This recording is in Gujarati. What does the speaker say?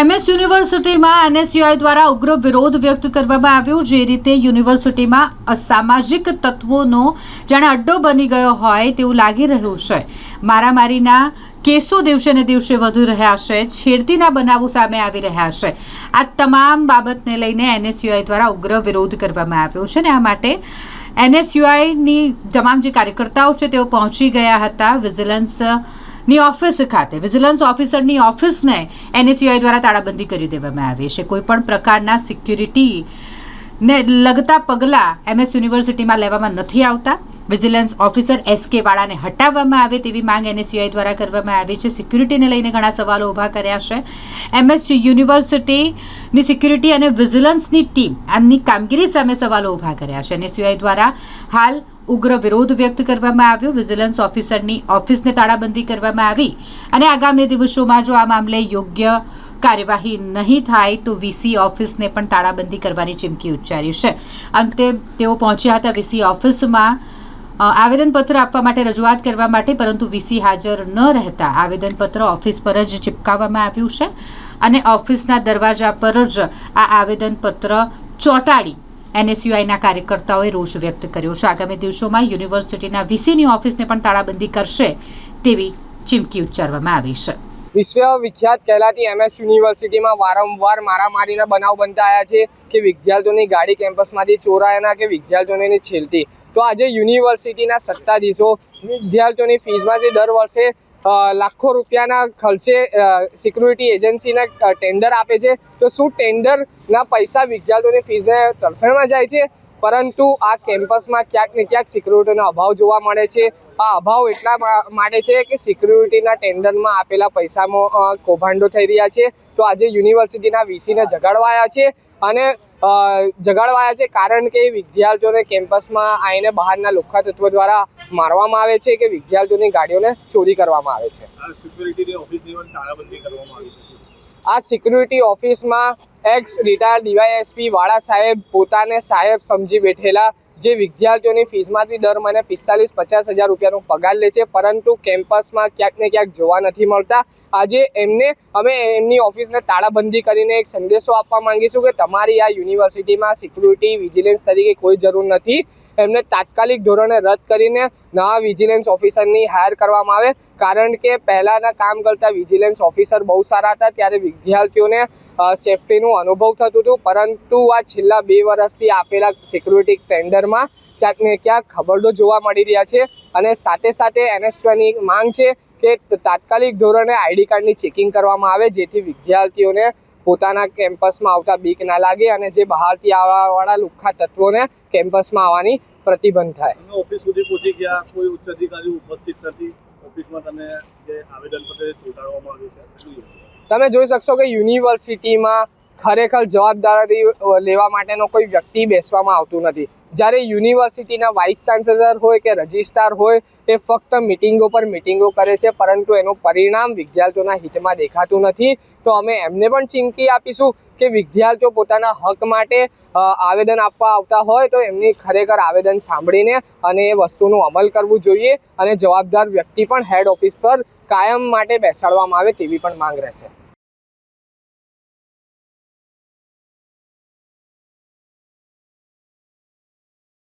એમએસ યુનિવર્સિટીમાં એનએસયુઆઈ દ્વારા ઉગ્ર વિરોધ વ્યક્ત કરવામાં આવ્યો, જે રીતે યુનિવર્સિટીમાં અસામાજિક તત્વોનો જાણે અડ્ડો બની ગયો હોય તેવું લાગી રહ્યું છે. મારામારીના કેસો દિવસે ને દિવસે વધુ રહ્યા છે, છેડતીના બનાવો સામે આવી રહ્યા છે. આ તમામ બાબતને લઈને એનએસયુઆઈ દ્વારા ઉગ્ર વિરોધ કરવામાં આવ્યો છે ને આ માટે એનએસયુઆઈની તમામ જે કાર્યકર્તાઓ છે તેઓ પહોંચી ગયા હતા. વિજિલન્સ ની ઓફિસ ખાતે. વિજિલન્સ ઓફિસરની ઓફિસને એનએસયુઆઈ દ્વારા તાળાબંધી કરી દેવામાં આવી છે. કોઈપણ પ્રકારના સિક્યુરિટી ને લગતા પગલાં એમએસ યુનિવર્સિટીમાં લેવામાં નથી આવતા. વિજિલન્સ ઓફિસર એસકે વાળાને હટાવવામાં આવે તેવી માંગ એનએસયુઆઈ દ્વારા કરવામાં આવી છે. સિક્યુરિટીને લઈને ઘણા સવાલો ઊભા કર્યા છે. એમએસ યુનિવર્સિટીની સિક્યુરિટી અને વિજિલન્સની ટીમ આમની કામગીરી સામે સવાલો ઊભા કર્યા છે. એનએસયુઆઈ દ્વારા હાલ ઉગ્ર વિરોધ વ્યક્ત કરવામાં આવ્યો. વિજિલન્સ ઓફિસરની ઓફિસને તાળાબંધી કરવામાં આવી અને આગામી દિવસોમાં જો આ મામલે યોગ્ય કાર્યવાહી નહીં થાય તો વીસી ઓફિસને પણ તાળાબંધી કરવાની ચીમકી ઉચ્ચારી છે. અંતે તેઓ પહોંચ્યા હતા વીસી ઓફિસમાં આવેદનપત્ર આપવા માટે રજૂઆત કરવા માટે, પરંતુ વીસી હાજર ન રહેતા આવેદનપત્ર ઓફિસ પર જ ચિપકાવવામાં આવ્યું છે અને ઓફિસના દરવાજા પર જ આ આવેદનપત્ર ચોંટાડી એનએસયુઆઈના કાર્યકર્તાઓએ રોષ વ્યક્ત કર્યો છે. આગામી દિવસોમાં યુનિવર્સિટીના વીસીની ઓફિસને પણ તાળાબંધી કરશે તેવી ચીમકી ઉચ્ચારવામાં આવી છે. વિશ્વ વિખ્યાત કહેલાતી એમએસ યુનિવર્સિટીમાં વારંવાર મારામારીના બનાવ બનતા આવ્યા છે કે વિદ્યાર્થીઓની ગાડી કેમ્પસમાંથી ચોરાયાના કે વિદ્યાર્થીઓની છેલતી. તો આજે યુનિવર્સિટીના સત્તાધીશો વિદ્યાર્થીઓની ફીઝમાં જે દર વર્ષે લાખો રૂપિયાના ખર્ચે સિક્યુરિટી એજન્સીને ટેન્ડર આપે છે. તો શું ટેન્ડરના પૈસા વિદ્યાર્થીઓની ફીઝને તરફેણમાં જાય છે? પરંતુ આ કેમ્પસમાં ક્યાંક ને ક્યાંક સિક્યુરિટીનો અભાવ જોવા મળે છે. આ અભાવ એટલા માટે છે કે સિક્યુરિટીના ટેન્ડરમાં આપેલા પૈસામાં કૌભાંડો થઈ રહ્યા છે. તો આજે યુનિવર્સિટીના વીસીને જગાડવાયા છે અને જગાડવાયા છે કારણ કે વિદ્યાર્થીઓને કેમ્પસમાં આવીને બહારના લુખ્ખા તત્વો દ્વારા મારવામાં આવે છે કે વિદ્યાર્થીઓની ગાડીઓને ચોરી કરવામાં આવી છે. આ સિક્યુરિટી ઓફિસમાં એક્સ રિટાયર્ડ ડીવાયએસપી વાળા સાહેબ પોતાને સાહેબ સમજી બેઠેલા જે વિદ્યાર્થીઓની ફીસમાંથી દર મહિને પિસ્તાલીસ પચાસ હજાર રૂપિયાનો પગાર લે છે, પરંતુ કેમ્પસમાં ક્યાંક ને ક્યાંક જોવા નથી મળતા. આજે એમને અમે એમની ઓફિસને તાળાબંધી કરીને એક સંદેશો આપવા માંગીશું કે તમારી આ યુનિવર્સિટીમાં સિક્યુરિટી, વિજિલન્સ તરીકે કોઈ જરૂર નથી. એમને તાત્કાલિક ધોરણે રદ કરીને નવા વિજિલન્સ ઓફિસરની હાયર કરવામાં આવે. કારણ કે પહેલાંના કામ કરતા વિજિલન્સ ઓફિસર બહુ સારા હતા, ત્યારે વિદ્યાર્થીઓને સેફટીનું અનુભવ થતું હતું. પરંતુ આ છેલ્લા બે વર્ષથી આપેલા સિક્યુરિટી ટેન્ડરમાં ક્યાંક ને ક્યાંક ખબરડો જોવા મળી રહ્યા છે અને સાથે સાથે એનએસયુની માંગ છે કે તાત્કાલિક ધોરણે આઈડી કાર્ડની ચેકિંગ કરવામાં આવે, જેથી વિદ્યાર્થીઓને પોતાના કેમ્પસમાં આવતા બીક ના લાગે અને જે બહારથી આવવાવાળા લુખ્ખા તત્વોને કેમ્પસમાં આવવાની પ્રતિબંધ થાય. ઓફિસ સુધી પહોંચી ગયા, કોઈ ઉચ્ચ અધિકારી ઉપસ્થિત નથી? ઓફિસમાં તમે જે આવેદનપત્ર ચોંટાડવામાં આવ્યું છે? તમે જોઈ શકશો કે યુનિવર્સિટીમાં ખરેખર જવાબદારી લેવા માટેનો કોઈ વ્યક્તિ બેસવામાં આવતું નથી. જ્યારે યુનિવર્સિટીના વાઇસ ચાન્સેલર હોય કે રજિસ્ટ્રાર હોય, એ ફક્ત મિટિંગો પર મિટિંગો કરે છે, પરંતુ એનું પરિણામ વિદ્યાર્થીઓના હિતમાં દેખાતું નથી. તો અમે એમને પણ ચીમકી આપીશું કે વિદ્યાર્થીઓ પોતાના હક માટે આવેદન આપવા આવતા હોય, તો એમની ખરેખર આવેદન સાંભળીને અને એ વસ્તુનું અમલ કરવું જોઈએ અને જવાબદાર વ્યક્તિ પણ હેડ ઓફિસ પર કાયમ માટે બેસાડવામાં આવે તેવી પણ માંગ રહેશે.